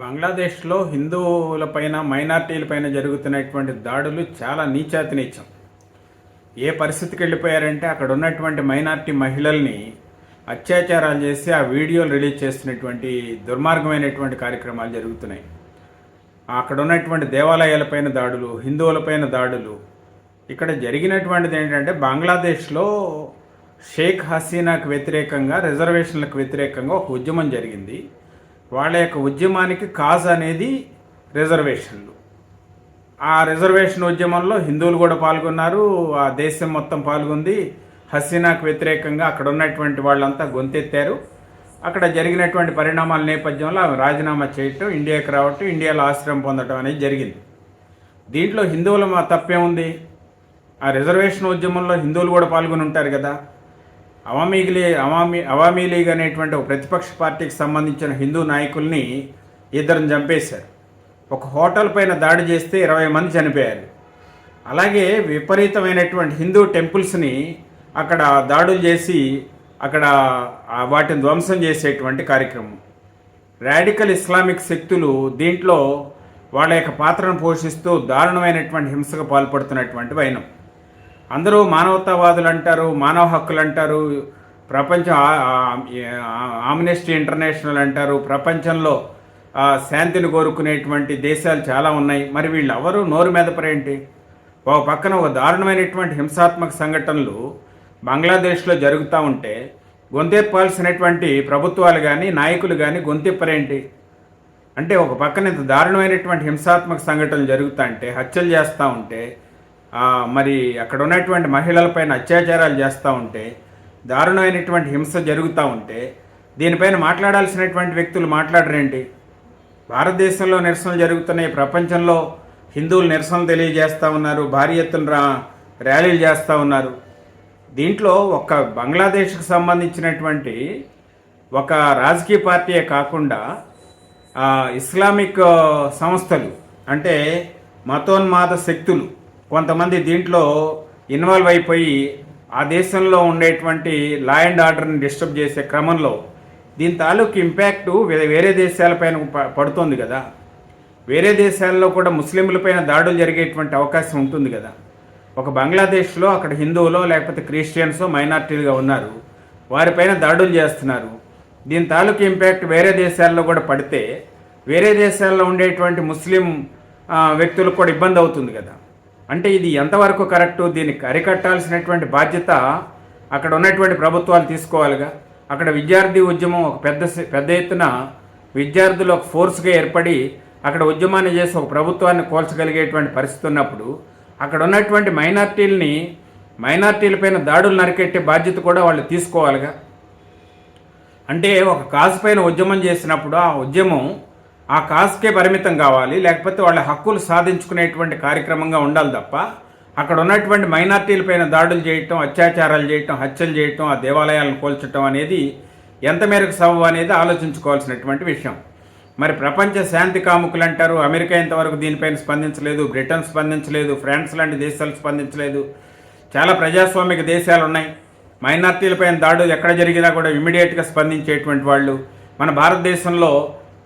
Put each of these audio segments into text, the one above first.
బంగ్లాదేశ్లో హిందువులపైన మైనార్టీలపైన జరుగుతున్నటువంటి దాడులు చాలా నీచాతి నీచం ఏ పరిస్థితికి వెళ్ళిపోయారంటే అక్కడ ఉన్నటువంటి మైనార్టీ మహిళల్ని అత్యాచారాలు చేసి ఆ వీడియోలు రిలీజ్ చేస్తున్నటువంటి దుర్మార్గమైనటువంటి కార్యక్రమాలు జరుగుతున్నాయి. అక్కడ ఉన్నటువంటి దేవాలయాలపైన దాడులు హిందువులపైన దాడులు. ఇక్కడ జరిగినటువంటిది ఏంటంటే బంగ్లాదేశ్లో షేక్ హసీనాకు వ్యతిరేకంగా రిజర్వేషన్లకు వ్యతిరేకంగా ఒక ఉద్యమం జరిగింది. వాళ్ళ యొక్క ఉద్యమానికి కాజ్ అనేది రిజర్వేషన్లు. ఆ రిజర్వేషన్ ఉద్యమంలో హిందువులు కూడా పాల్గొన్నారు ఆ దేశం మొత్తం పాల్గొంది. హసీనాకు వ్యతిరేకంగా అక్కడ ఉన్నటువంటి వాళ్ళంతా గొంతెత్తారు. అక్కడ జరిగినటువంటి పరిణామాల నేపథ్యంలో ఆమె రాజీనామా చేయటం ఇండియాకి రావటం ఇండియాలో ఆశ్రయం పొందటం అనేది జరిగింది. దీంట్లో హిందువుల తప్పేముంది? ఆ రిజర్వేషన్ ఉద్యమంలో హిందువులు కూడా పాల్గొని ఉంటారు కదా. అవామీ లీ అవామీ అవామీ లీగ్ అనేటువంటి ఒక ప్రతిపక్ష పార్టీకి సంబంధించిన హిందూ నాయకుల్ని ఇద్దరిని చంపేశారు. ఒక హోటల్ పైన దాడి చేస్తే ఇరవై మంది చనిపోయారు. అలాగే విపరీతమైనటువంటి హిందూ టెంపుల్స్ని అక్కడ దాడులు చేసి అక్కడ వాటిని ధ్వంసం చేసేటువంటి కార్యక్రమం. రాడికల్ ఇస్లామిక్ శక్తులు దీంట్లో వాళ్ళ యొక్క పాత్రను పోషిస్తూ దారుణమైనటువంటి హింసకు పాల్పడుతున్నటువంటి వైనం. అందరూ మానవతావాదులు అంటారు మానవ హక్కులు అంటారు ప్రపంచం ఆమ్నెస్టీ ఇంటర్నేషనల్ అంటారు ప్రపంచంలో శాంతిని కోరుకునేటువంటి దేశాలు చాలా ఉన్నాయి. మరి వీళ్ళు ఎవరు నోరు మెదపరేంటి ఒక పక్కన ఒక దారుణమైనటువంటి హింసాత్మక సంఘటనలు బంగ్లాదేశ్లో జరుగుతూ ఉంటే గొంతెప్పాల్సినటువంటి ప్రభుత్వాలు కానీ నాయకులు కానీ గొంతెప్పరేంటి అంటే ఒక పక్కన ఇంత దారుణమైనటువంటి హింసాత్మక సంఘటనలు జరుగుతూ ఉంటే హత్యలు చేస్తూ ఉంటే మరి అక్కడ ఉన్నటువంటి మహిళలపైన అత్యాచారాలు చేస్తూ ఉంటే దారుణమైనటువంటి హింస జరుగుతూ ఉంటే దీనిపైన మాట్లాడాల్సినటువంటి వ్యక్తులు మాట్లాడరేంటి భారతదేశంలో నిరసనలు జరుగుతున్నాయి ప్రపంచంలో హిందువులు నిరసనలు తెలియజేస్తూ ఉన్నారు భారీ ఎత్తున రా ర్యాలీలు చేస్తూ ఉన్నారు. దీంట్లో ఒక బంగ్లాదేశ్కు సంబంధించినటువంటి ఒక రాజకీయ పార్టీయే కాకుండా ఇస్లామిక్ సంస్థలు అంటే మతోన్మాద శక్తులు కొంతమంది దీంట్లో ఇన్వాల్వ్ అయిపోయి ఆ దేశంలో ఉండేటువంటి లా అండ్ ఆర్డర్ని డిస్టర్బ్ చేసే క్రమంలో దీని తాలూకు ఇంపాక్టు వేరే దేశాలపైన ప- కదా. వేరే దేశాల్లో కూడా ముస్లింలపైన దాడులు జరిగేటువంటి అవకాశం ఉంటుంది కదా. ఒక బంగ్లాదేశ్లో అక్కడ హిందువులో లేకపోతే క్రిస్టియన్సో మైనార్టీలుగా ఉన్నారు. వారిపైన దాడులు చేస్తున్నారు. దీని తాలూకు ఇంపాక్ట్ వేరే దేశాల్లో కూడా పడితే వేరే దేశాల్లో ఉండేటువంటి ముస్లిం వ్యక్తులకు కూడా ఇబ్బంది అవుతుంది కదా. అంటే ఇది ఎంతవరకు కరెక్టు? దీన్ని అరికట్టాల్సినటువంటి బాధ్యత అక్కడ ఉన్నటువంటి ప్రభుత్వాలు తీసుకోవాలిగా. అక్కడ విద్యార్థి ఉద్యమం ఒక పెద్ద పెద్ద ఎత్తున విద్యార్థులు ఒక ఫోర్స్గా ఏర్పడి అక్కడ ఉద్యమాన్ని చేసి ఒక ప్రభుత్వాన్ని కోల్చగలిగేటువంటి పరిస్థితి ఉన్నప్పుడు అక్కడ ఉన్నటువంటి మైనార్టీలని మైనార్టీలపైన దాడులు నరికెట్టే బాధ్యత కూడా వాళ్ళు తీసుకోవాలిగా. అంటే ఒక కాజు పైన ఉద్యమం చేసినప్పుడు ఆ ఉద్యమం ఆ కాస్కే పరిమితం కావాలి లేకపోతే వాళ్ళ హక్కులు సాధించుకునేటువంటి కార్యక్రమంగా ఉండాలి తప్ప అక్కడ ఉన్నటువంటి మైనార్టీలపైన దాడులు చేయటం అత్యాచారాలు చేయటం హత్యలు చేయటం ఆ దేవాలయాలను కోల్చటం అనేది ఎంత మేరకు సబబు అనేది ఆలోచించుకోవాల్సినటువంటి విషయం. మరి ప్రపంచ శాంతి కాముకులు అంటారు అమెరికా ఇంతవరకు దీనిపైన స్పందించలేదు బ్రిటన్ స్పందించలేదు ఫ్రాన్స్ లాంటి దేశాలు స్పందించలేదు. చాలా ప్రజాస్వామిక దేశాలు ఉన్నాయి. మైనార్టీలపైన దాడులు ఎక్కడ జరిగినా కూడా ఇమీడియట్గా స్పందించేటువంటి వాళ్ళు మన భారతదేశంలో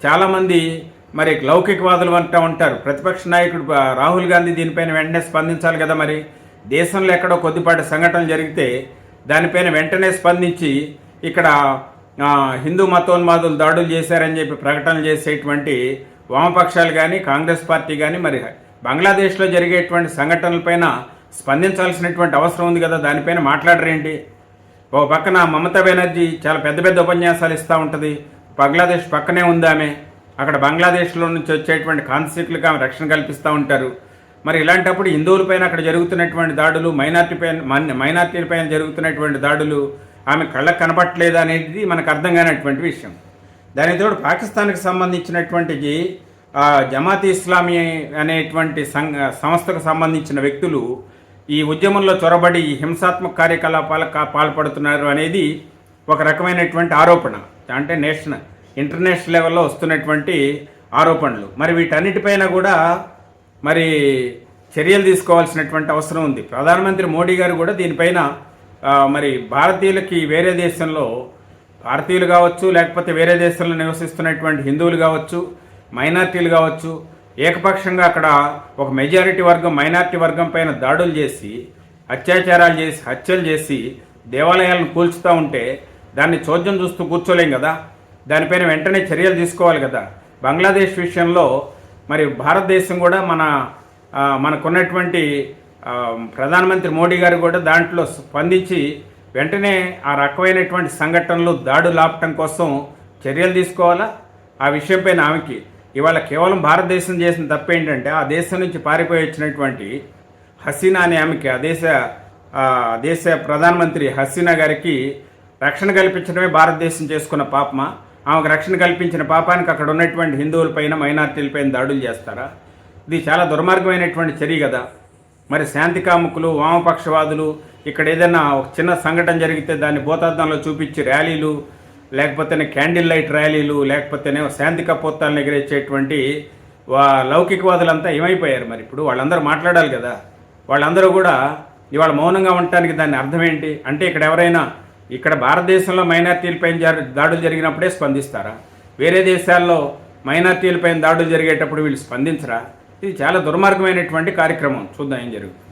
చాలామంది మరి లౌకికవాదులు అంటూ ఉంటారు. ప్రతిపక్ష నాయకుడు రాహుల్ గాంధీ దీనిపైన వెంటనే స్పందించాలి కదా మరి? దేశంలో ఎక్కడో కొద్దిపాటి సంఘటనలు జరిగితే దానిపైన వెంటనే స్పందించి ఇక్కడ హిందూ మతోన్మాదులు దాడులు చేశారని చెప్పి ప్రకటనలు చేసేటువంటి వామపక్షాలు కానీ కాంగ్రెస్ పార్టీ కానీ మరి బంగ్లాదేశ్లో జరిగేటువంటి సంఘటనలపైన స్పందించాల్సినటువంటి అవసరం ఉంది కదా? దానిపైన మాట్లాడరేంటి? ఓ పక్కన మమతా బెనర్జీ చాలా పెద్ద పెద్ద ఉపన్యాసాలు ఇస్తూ ఉంటుంది. బంగ్లాదేశ్ పక్కనే ఉందామే అక్కడ బంగ్లాదేశ్లో నుంచి వచ్చేటువంటి కాన్ఫ్లిక్ట్లకు ఆమె రక్షణ కల్పిస్తూ ఉంటారు. మరి ఇలాంటప్పుడు హిందువులపైన అక్కడ జరుగుతున్నటువంటి దాడులు మైనార్టీ పైన మైనార్టీలపైన జరుగుతున్నటువంటి దాడులు ఆమె కళ్ళకు కనపట్లేదు అనేది మనకు అర్థం కానటువంటి విషయం. దానితోడు పాకిస్తాన్కి సంబంధించినటువంటి జమాత్ ఇస్లామీ అనేటువంటి సంఘ సంస్థకు సంబంధించిన వ్యక్తులు ఈ ఉద్యమంలో చొరబడి ఈ హింసాత్మక కార్యకలాపాలకు పాల్పడుతున్నారు అనేది ఒక రకమైనటువంటి ఆరోపణ. అంటే నేషనల్ ఇంటర్నేషనల్ లెవెల్లో వస్తున్నటువంటి ఆరోపణలు. మరి వీటన్నిటిపైన కూడా మరి చర్యలు తీసుకోవాల్సినటువంటి అవసరం ఉంది. ప్రధానమంత్రి మోడీ గారు కూడా దీనిపైన మరి భారతీయులకి వేరే దేశంలో భారతీయులు కావచ్చు లేకపోతే వేరే దేశంలో నివసిస్తున్నటువంటి హిందువులు కావచ్చు మైనార్టీలు కావచ్చు ఏకపక్షంగా అక్కడ ఒక మెజారిటీ వర్గం మైనార్టీ వర్గం పైన దాడులు చేసి అత్యాచారాలు చేసి హత్యలు చేసి దేవాలయాలను కూల్చుతూ ఉంటే దాన్ని చోద్యం చూస్తూ కూర్చోలేం కదా? దానిపైన వెంటనే చర్యలు తీసుకోవాలి కదా? బంగ్లాదేశ్ విషయంలో మరి భారతదేశం కూడా మన మనకున్నటువంటి ప్రధానమంత్రి మోడీ గారు కూడా దాంట్లో స్పందించి వెంటనే ఆ రకమైనటువంటి సంఘటనలు దాడులు ఆపటం కోసం చర్యలు తీసుకోవాలా? ఆ విషయంపైన ఆమెకి. ఇవాళ కేవలం భారతదేశం చేసిన తప్పేంటంటే ఆ దేశం నుంచి పారిపోయి వచ్చినటువంటి హసీనా అనే ఆమెకి ఆ దేశ దేశ ప్రధానమంత్రి హసీనా గారికి రక్షణ కల్పించడమే భారతదేశం చేసుకున్న పాపమా? ఆమెకు రక్షణ కల్పించిన పాపానికి అక్కడ ఉన్నటువంటి హిందువులపైన మైనార్టీలపైన దాడులు చేస్తారా? ఇది చాలా దుర్మార్గమైనటువంటి చర్య కదా. మరి శాంతి కాముకులు వామపక్షవాదులు ఇక్కడ ఏదైనా ఒక చిన్న సంఘటన జరిగితే దాన్ని భూతార్థంలో చూపించి ర్యాలీలు లేకపోతేనే క్యాండిల్ లైట్ ర్యాలీలు లేకపోతేనే శాంతి కపోత్తాలను ఎగిరేసేటువంటి వా లౌకికవాదులంతా ఏమైపోయారు మరి? ఇప్పుడు వాళ్ళందరూ మాట్లాడాలి కదా. వాళ్ళందరూ కూడా ఇవాళ మౌనంగా ఉండటానికి దాని అర్థం ఏంటి? అంటే ఇక్కడ ఎవరైనా ఇక్కడ భారతదేశంలో మైనార్టీలపై జరి దాడులు జరిగినప్పుడే స్పందిస్తారా? వేరే దేశాల్లో మైనార్టీలపై దాడులు జరిగేటప్పుడు వీళ్ళు స్పందించరా? ఇది చాలా దుర్మార్గమైనటువంటి కార్యక్రమం. చూద్దాం ఏం జరుగుతుంది.